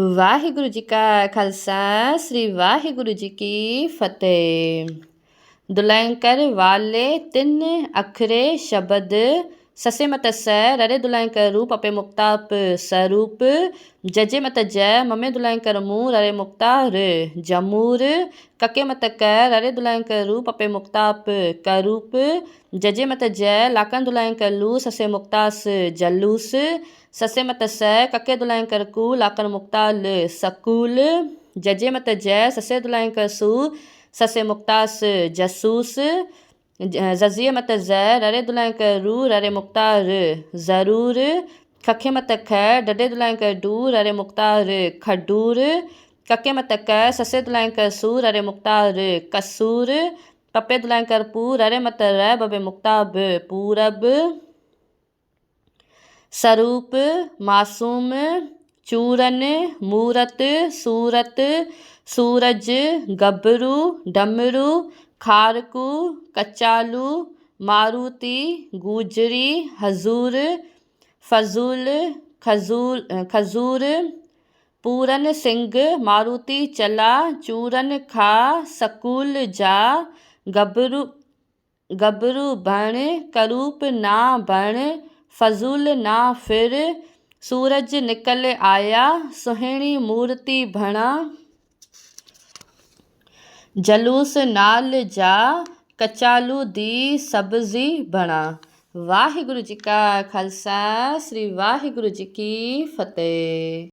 ਵਾਹਿਗੁਰੂ ਜੀ ਕਾ ਖਾਲਸਾ ਸ੍ਰੀ ਵਾਹਿਗੁਰੂ ਜੀ ਕੀ ਫਤਿਹ। ਦੁਲੰਕਰ ਵਾਲੇ ਤਿੰਨ ਅਖਰੇ ਸ਼ਬਦ ಸಸ್ಯ ಮತ್ತು ಸ ರರೆ ದುಲಾಂಕರ ರೂಪ ಅಪೆ ಮುಕ್ತಾಪ್ ಸ ರೂಪ ಜಜೆ ಮತ್ತು ಜ ಮಮ್ಮೆ ದುಲಾಂಕರ ಮೂ ರರೆ ಮುಕ್ತಾ ರ ಜಮೂರ್ ಕಕ್ಕೆ ಮತ್ತು ಕ ರರೆ ದುಲಾಂಕರ ರೂಪ ಅಪೆ ಮುಕ್ತಾಪ್ ಕ ರೂಪ ಜಜೆ ಮತ್ತು ಜ ಲಾಕನ್ ದುಲಾಂಕರ ಲೂ ಸಸ್ಯ ಮುಕ್ತಾಸ್ ಜಲ್ಲೂಸ್ ಸಸ್ಯ ಮತ್ತು ಸ ಕಕ್ಕೆ ದುಲಾಂಕರ ಕು ಲಾಕನ್ ಮುಕ್ತಾಲ್ ಸಕೂಲ್ ಜಜೆ ಮತ್ತು ಜ ಸಸ್ಯ ದುಲಾಂಕರ ಸು ಸಸ್ಯ ಮುಕ್ತಾಸ್ ಜಸೂಸ್ जज़िए मत ज़ ररे दुलाएँ कर ररे मुख्तार ज़रूर खखे मत ख डडे दुलाएँ कर डू ररे मुख्तार खडूर कके मत क ससे दुलाएँ कर सू ररे मुख्तार कसूर पपे दुलाएँ कर पू ररे मत र बबे मुख्ताब पूरब सरूप मासूम चूरन, मूरत, सूरत, सूरज, गबरू, डमरू, खारकू कचालू मारुति, गुजरी, हज़ूर, फज़ूल खज़ूर खज़ूर, पूरन सिंह, मारुति चला, चूरन खा, सकूल जा, गबरू गबरू बण, करूप ना बण, फज़ूल ना फिर सूरज निकल आया, सुहिणी मूर्ति भणा जलूस नाल जा, कचालू दी सब्ज़ी भणा वाहिगुरु जी का खालसा, श्री वाहिगुरु जी की फतेह।